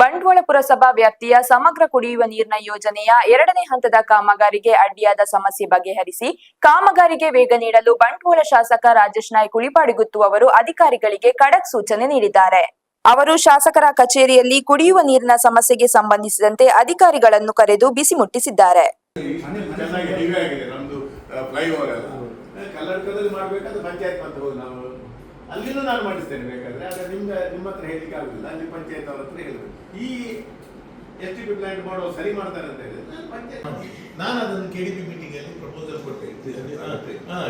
ಬಂಟ್ವಾಳ ಪುರಸಭಾ ವ್ಯಾಪ್ತಿಯ ಸಮಗ್ರ ಕುಡಿಯುವ ನೀರಿನ ಯೋಜನೆಯ ಎರಡನೇ ಹಂತದ ಕಾಮಗಾರಿಗೆ ಅಡ್ಡಿಯಾದ ಸಮಸ್ಯೆ ಬಗೆಹರಿಸಿ ಕಾಮಗಾರಿಗೆ ವೇಗ ನೀಡಲು ಬಂಟ್ವಾಳ ಶಾಸಕ ರಾಜೇಶ್ ನಾಯ್ಕ್ ಉಳಿಪಾಡಿಗುತ್ತು ಅವರು ಅಧಿಕಾರಿಗಳಿಗೆ ಖಡಕ್ ಸೂಚನೆ ನೀಡಿದ್ದಾರೆ. ಅವರು ಶಾಸಕರ ಕಚೇರಿಯಲ್ಲಿ ಕುಡಿಯುವ ನೀರಿನ ಸಮಸ್ಯೆಗೆ ಸಂಬಂಧಿಸಿದಂತೆ ಅಧಿಕಾರಿಗಳನ್ನು ಕರೆದು ಬಿಸಿ ಮುಟ್ಟಿಸಿದ್ದಾರೆ. ಕಲ್ಲಡ್ಕದಲ್ಲಿ ಮಾಡಬೇಕಾದ್ರೆ ಪಂಚಾಯತ್ ಮತ್ತೆ ಹೋಗಿ ನಾವು ಅಲ್ಲಿಂದ ನಾನು ಮಾಡಿಸ್ತೇನೆ ಬೇಕಾದ್ರೆ ಆದರೆ ನಿಮ್ಗೆ ನಿಮ್ಮ ಹತ್ರ ಹೇಳಲಿಕ್ಕೆ ಆಗುದಿಲ್ಲ ಅಲ್ಲಿ ಪಂಚಾಯತ್ ಅವ್ರ ಹತ್ರ ಹೇಳಿದ್ರು ಈ ಎಸ್ ಟಿ ಪಿ ಪ್ಲಾಂಟ್ ಮಾಡೋ ಸರಿ ಮಾಡ್ತಾರೆ ಅಂತ ಹೇಳಿದ್ರೆ ನಾನು ಪಂಚಾಯತ್ ನಾನು ಅದನ್ನು ಕೆ ಡಿ ಪಿ ಮೀಟಿಂಗ್ ಅಲ್ಲಿ ಪ್ರಪೋಸಲ್ ಕೊಟ್ಟೆ.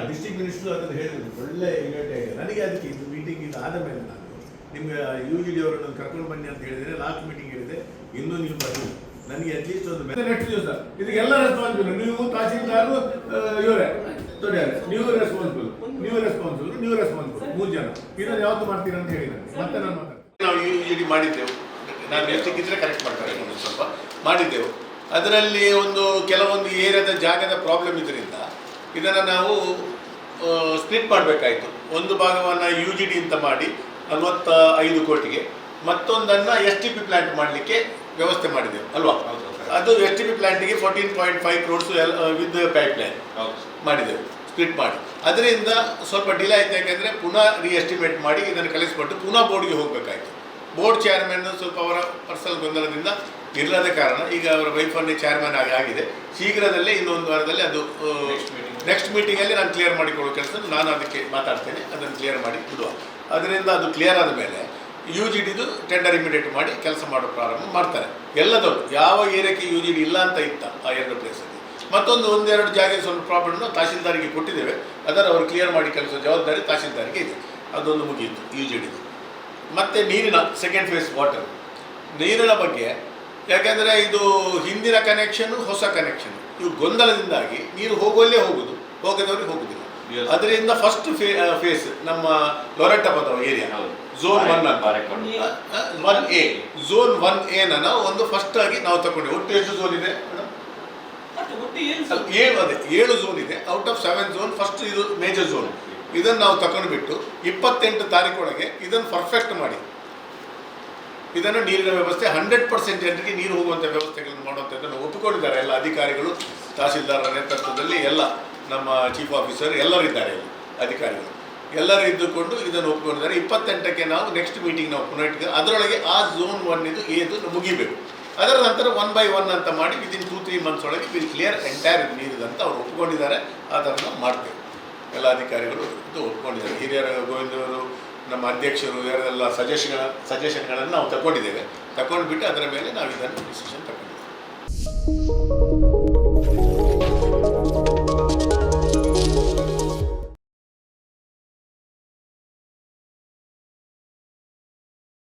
ಡಿಸ್ಟ್ರಿಕ್ಟ್ ಮಿನಿಸ್ಟರ್ ಅದನ್ನು ಹೇಳಿದ್ರು. ಒಳ್ಳೆ ಯೂನಿಟ್ ಆಗಿದೆ ನನಗೆ ಅದಕ್ಕೆ ಇದು ಮೀಟಿಂಗ್ ಇದು ಆದ ಮೇಲೆ ನಾನು ನಿಮ್ಗೆ ಯು ಜಿ ಡಿ ಅವರನ್ನು ಕರ್ಕೊಂಡು ಬನ್ನಿ ಅಂತ ಹೇಳಿದ್ರೆ ಲಾಸ್ಟ್ ಮೀಟಿಂಗ್ ಹೇಳಿದೆ. ಇನ್ನೂ ನೀವು ಬರ್ತೀವಿ ನನಗೆ ಅಟ್ಲೀಸ್ಟ್ ಒಂದು ನೆಕ್ಸ್ಟ್ ದಿವಸ ಇದಕ್ಕೆಲ್ಲ ರೆಸ್ಪಾನ್ಸಿಬಲ್ ನೀವು ತಹಸೀಲ್ದಾರು ಇವರೇ. ನೀವು responsible new responsible new responsible ಮೂರು ಜನ. ಇದನ್ನು ಯಾವತ್ತು ಮಾಡ್ತೀರಾ ಅಂತ ಹೇಳಿದ್ದಾರೆ ಮತ್ತೆ ನಾನು ಮಾತಾಡ್ತೀನಿ. ನಾವು ಡಿ ಮಾಡಿದ್ದೆವು. ನಾನು ಎಷ್ಟಿಕ್ಕಿದ್ರೆ ಕರೆಕ್ಟ್ ಮಾಡ್ತಾರೆ ಸ್ವಲ್ಪ ಮಾಡಿದ್ದೆವು. ಅದರಲ್ಲಿ ಒಂದು ಕೆಲವೊಂದು ಏರಿಯಾದ ಜಾಗದ ಪ್ರಾಬ್ಲಮ್ ಇದರಿಂದ ಇದನ್ನು ನಾವು ಸ್ಪ್ಲಿಟ್ ಮಾಡಬೇಕಾಯಿತು. ಒಂದು ಭಾಗವನ್ನು ಯು ಜಿ ಡಿ ಅಂತ ಮಾಡಿ ನಲವತ್ತ ಐದು ಕೋಟಿಗೆ ಮತ್ತೊಂದನ್ನು ಎಸ್ ಟಿ ಪಿ ಪ್ಲಾಂಟ್ ಮಾಡಲಿಕ್ಕೆ ವ್ಯವಸ್ಥೆ ಮಾಡಿದೆವು ಅಲ್ವಾ? ಅದು S T P ಪ್ಲ್ಯಾಂಟಿಗೆ fourteen point five crores with pipeline ಮಾಡಿದೆವು ಸ್ಪ್ಲಿಟ್ ಮಾಡಿ. ಅದರಿಂದ ಸ್ವಲ್ಪ ಡಿಲೇ ಆಯಿತು ಯಾಕೆಂದರೆ ಪುನಃ ರೀಎಸ್ಟಿಮೇಟ್ ಮಾಡಿ ಇದನ್ನು ಕಲಿಸ್ಬಿಟ್ಟು ಪುನಃ ಬೋರ್ಡ್ಗೆ ಹೋಗಬೇಕಾಯಿತು. ಬೋರ್ಡ್ ಚೇರ್ಮನ್ ಸ್ವಲ್ಪ ಅವರ ಪರ್ಸನಲ್ ಗೊಂದಲದಿಂದ ಇಲ್ಲದ ಕಾರಣ ಈಗ ಅವರ ವೈಫನ್ನೇ ಚೇರ್ಮನ್ ಆಗಿ ಆಗಿದೆ. ಶೀಘ್ರದಲ್ಲೇ ಇನ್ನೊಂದು ವಾರದಲ್ಲಿ ಅದು ನೆಕ್ಸ್ಟ್ ಮೀಟಿಂಗಲ್ಲಿ ನಾನು ಕ್ಲಿಯರ್ ಮಾಡಿಕೊಳ್ಳೋ ಕೆಲಸ ನಾನು ಅದಕ್ಕೆ ಮಾತಾಡ್ತೇನೆ. ಅದನ್ನು ಕ್ಲಿಯರ್ ಮಾಡಿ ಬಿಡುವ. ಅದರಿಂದ ಅದು ಕ್ಲಿಯರ್ ಆದ ಮೇಲೆ ಯು ಜಿ ಡಿದು ಟೆಂಡರ್ ಇಮಿಡಿಯೇಟ್ ಮಾಡಿ ಕೆಲಸ ಮಾಡೋ ಪ್ರಾರಂಭ ಮಾಡ್ತಾರೆ. ಎಲ್ಲದವರು ಯಾವ ಏರಿಯಾಕ್ಕೆ ಯು ಜಿ ಡಿ ಇಲ್ಲ ಅಂತ ಇತ್ತ ಆ ಎರಡು ಪ್ಲೇಸಲ್ಲಿ ಮತ್ತೊಂದು ಒಂದೆರಡು ಜಾಗ ಸ್ವಲ್ಪ ಪ್ರಾಬ್ಲಮ್ನ ತಹಸೀಲ್ದಾರಿಗೆ ಕೊಟ್ಟಿದ್ದೇವೆ. ಅದನ್ನು ಅವರು ಕ್ಲಿಯರ್ ಮಾಡಿ ಕೆಲಸ ಜವಾಬ್ದಾರಿ ತಹಸೀಲ್ದಾರಿಗೆ ಇದೆ. ಅದೊಂದು ಮುಗಿಯಿತು ಯು ಜಿ ಡಿದು ಮತ್ತು ನೀರಿನ ಸೆಕೆಂಡ್ ಫೇಸ್ ವಾಟರ್ ನೀರಿನ ಬಗ್ಗೆ ಯಾಕೆಂದರೆ ಇದು ಹಿಂದಿನ ಕನೆಕ್ಷನ್ ಹೊಸ ಕನೆಕ್ಷನ್ ಇವು ಗೊಂದಲದಿಂದಾಗಿ ನೀರು ಹೋಗುವಲ್ಲೇ ಹೋಗುದು. ಹೋಗದವ್ರಿಗೆ ಹೋಗುದಿಲ್ಲ. ಅದರಿಂದ ಫಸ್ಟ್ ಫೇ ಫೇಸ್ ನಮ್ಮ ಲೊರೆಟ್ಟಪದ area. Zone one. One A zone one ಎನ ಒಂದು ಫಸ್ಟ್ ಆಗಿ ನಾವು ತಗೊಂಡು ಒಟ್ಟು ಎಷ್ಟು ಝೋನ್ ಇದೆ ಏಳು ಅದೇ ಏಳು ಝೋನ್ ಇದೆ. Out of seven zone first ಇದು ಮೇಜರ್ ಝೋನ್ ಇದನ್ನು ನಾವು ತಗೊಂಡ್ಬಿಟ್ಟು ಇಪ್ಪತ್ತೆಂಟು ತಾರೀಕೊಳಗೆ ಇದನ್ನು ಪರ್ಫೆಕ್ಟ್ ಮಾಡಿ. ಇದನ್ನು ನೀರಿನ ವ್ಯವಸ್ಥೆ ಹಂಡ್ರೆಡ್ ಪರ್ಸೆಂಟ್ ಜನರಿಗೆ ನೀರು ಹೋಗುವಂಥ ವ್ಯವಸ್ಥೆಗಳನ್ನು ಮಾಡುವಂಥದ್ದನ್ನು ಒಪ್ಪಿಕೊಂಡಿದ್ದಾರೆ. ಎಲ್ಲ ಅಧಿಕಾರಿಗಳು ತಹಸೀಲ್ದಾರರ ನೇತೃತ್ವದಲ್ಲಿ ಎಲ್ಲ ನಮ್ಮ ಚೀಫ್ ಆಫೀಸರ್ ಎಲ್ಲರಿದ್ದಾರೆ ಇಲ್ಲಿ ಅಧಿಕಾರಿಗಳು. ಎಲ್ಲರೂ ಇದ್ದುಕೊಂಡು ಇದನ್ನು ಒಪ್ಪಿಕೊಂಡಿದ್ದಾರೆ. ಇಪ್ಪತ್ತೆಂಟಕ್ಕೆ ನಾವು ನೆಕ್ಸ್ಟ್ ಮೀಟಿಂಗ್ ನಾವು ಪುನಃ ಅದರೊಳಗೆ ಆ ಝೋನ್ ಒನ್ ಇದು ಏದು ಮುಗಿಬೇಕು. ಅದರ ನಂತರ ಒನ್ ಬೈ ಒನ್ ಅಂತ ಮಾಡಿ ವಿದಿನ್ ಟೂ ತ್ರೀ ಮಂತ್ಸ್ ಒಳಗೆ ವಿಲ್ ಕ್ಲಿಯರ್ ಎಂಟೈರ್ ನೀರಿದೆ ಅಂತ ಅವ್ರು ಒಪ್ಕೊಂಡಿದ್ದಾರೆ. ಆ ಥರ ನಾವು ಎಲ್ಲ ಅಧಿಕಾರಿಗಳು ಇದು ಒಪ್ಕೊಂಡಿದ್ದಾರೆ. ಹಿರಿಯರ ಗೋವಿಂದವರು, ನಮ್ಮ ಅಧ್ಯಕ್ಷರು, ಯಾರೆಲ್ಲ ಸಜೆಷನ್ಗಳ ಸಜೆಷನ್ಗಳನ್ನು ನಾವು ತಗೊಂಡಿದ್ದೇವೆ ತಗೊಂಡ್ಬಿಟ್ಟು ಅದರ ಮೇಲೆ ನಾವು ಇದನ್ನು ಡಿಸಿಷನ್ ತಗೊಂಡಿದ್ದೇವೆ